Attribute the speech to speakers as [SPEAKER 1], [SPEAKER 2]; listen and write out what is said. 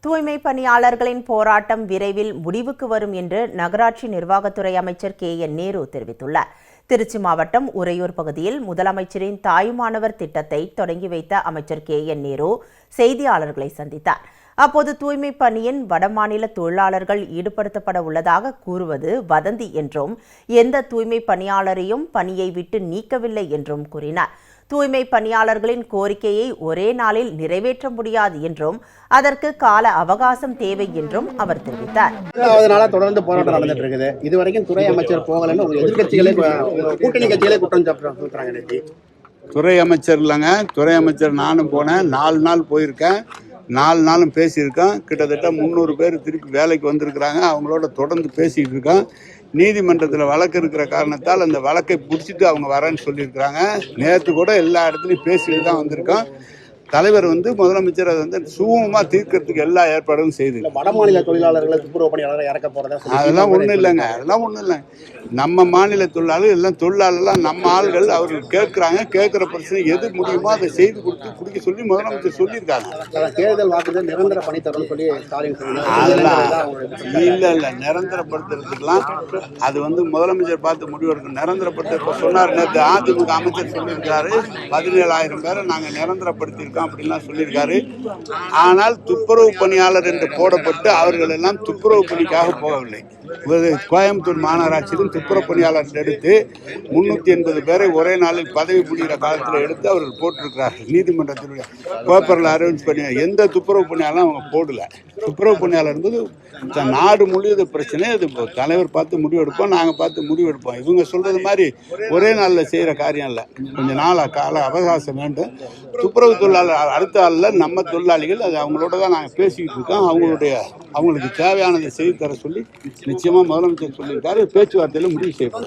[SPEAKER 1] தூய்மை பணியாளர்களின் போராட்டம் விரைவில் முடிவுக்கு வரும் என்று நகராட்சி நிர்வாகத்துறை அமைச்சர் கே. என். நேரு தெரிவித்துள்ளார். திருச்சி மாவட்டம் உறையூர் பகுதியில் முதலமைச்சரின் தாயுமானவர் திட்டத்தை தொடங்கி வைத்த அமைச்சர் கே. என். நேரு செய்தியாளர்களை சந்தித்தார். அப்போது தூய்மை பணியின் வடமாநில தொழிலாளர்கள் ஈடுபடுத்தப்பட உள்ளதாக கூறுவது வதந்தி என்றும் எந்த தூய்மை பணியாளரையும் பணியை விட்டு நீக்கவில்லை என்றும் கூறினார். தூய்மை பணியாளர்களின் கோரிக்கையை ஒரே நாளில் நிறைவேற்ற முடியாது என்றும் அதற்கு கால அவகாசம் தேவை என்றும் அவர் தெரிவித்தார்.
[SPEAKER 2] நாளா தொடர்ந்து போராட்டம் நடந்துட்டு இருக்குது. இது வரைக்கும் துறை அமைச்சர் போகலன்னு எதிர்கட்சிகளே கூட்டணி கட்சிகளே குற்றம் சாப்பிட்றாங்க
[SPEAKER 3] துறை அமைச்சர் இல்லைங்க. துறை அமைச்சர் நானும் போனேன். நாலு நாள் போயிருக்கேன். நாலு நாளும் பேசியிருக்கான். கிட்டத்தட்ட முந்நூறு பேர் திருப்பி வேலைக்கு வந்திருக்கிறாங்க. அவங்களோட தொடர்ந்து பேசிகிட்டு இருக்கான். நீதிமன்றத்தில் வழக்கு இருக்கிற காரணத்தால் அந்த வழக்கை பிடிச்சிட்டு அவங்க வரேன்னு சொல்லியிருக்கிறாங்க. நேற்று கூட எல்லா இடத்துலையும் பேசிட்டு தான் வந்திருக்கோம் தலைவர் வந்து முதலமைச்சர் அதை வந்து சுகமமாக தீர்க்கறதுக்கு எல்லா ஏற்பாடும் செய்து.
[SPEAKER 2] இல்ல வட மாநில தொழிலாளர்களை துப்புரவு பணியாளரை இறக்க சொல்லி
[SPEAKER 3] அதெல்லாம் ஒன்றும் இல்லைங்க அதெல்லாம் ஒன்றும் இல்லைங்க. நம்ம மாநில தொழிலாளர் எல்லாம் தொழிலாளர்லாம் நம்ம ஆள்கள் அவர்கள் கேட்குறாங்க கேட்குற பிரச்சனை எது முடியுமோ அதை செய்து கொடுத்து பிடிக்க சொல்லி முதலமைச்சர் சொல்லியிருக்காங்க.
[SPEAKER 2] தேர்தல் வாக்குறுதி நிரந்தர பணி தரணும்னு சொல்லி ஸ்டாலின்
[SPEAKER 3] அதெல்லாம் இல்லை இல்லை நிரந்தரப்படுத்துறதுக்கெல்லாம் அது வந்து முதலமைச்சர் பார்த்து முடிவெடுக்கும் நிரந்தரப்படுத்த இப்போ சொன்னார் நேற்று அதிமுக அமைச்சர் சொல்லியிருக்காரு பதினேழாயிரம் பேரை நாங்கள் நிரந்தரப்படுத்தியிருக்கோம். அப்படின்லாம் சொல்லியிருக்காரு. ஆனால் துப்புரவு பணியாளர் என்று போடப்பட்டு அவர்கள் எல்லாம் துப்புரவு பணிக்காக போகவில்லை. கோயம்புத்தூர் மாநகராட்சியிலும் துப்புரவு பணியாளர் எடுத்து முன்னூற்றி எண்பது பேரை ஒரே நாளில் பதவி புரிகிற காலத்தில் எடுத்து அவர்கள் போட்டிருக்கிறார்கள். நீதிமன்றத்தினுடைய பேப்பரில் அரேஞ்ச் பண்ணி எந்த துப்புரவு பணியாளரும் அவங்க போடலை. துப்புரவு பணியாளர் என்பது த- நாடு முழுவது பிரச்சனை. அது இப்போ தலைவர் பார்த்து முடிவெடுப்போம் நாங்கள் பார்த்து முடிவெடுப்போம். இவங்க சொல்கிறது மாதிரி ஒரே நாளில் செய்கிற காரியம் இல்லை. கொஞ்சம் நாள் கால அவகாசம் வேண்டும். துப்புரவு தொழிலாளர் அடுத்த ஆளில் நம்ம தொழிலாளிகள் அது அவங்களோட தான் நாங்கள் பேசிக்கிட்டு இருக்கோம். அவங்களுடைய அவங்களுக்கு தேவையானதை செய்து தர சொல்லி நிச்சயமாக முதலமைச்சர் சொல்லியிருக்காரு. பேச்சுவார்த்தையில் முடிவு செய்யப்படும்.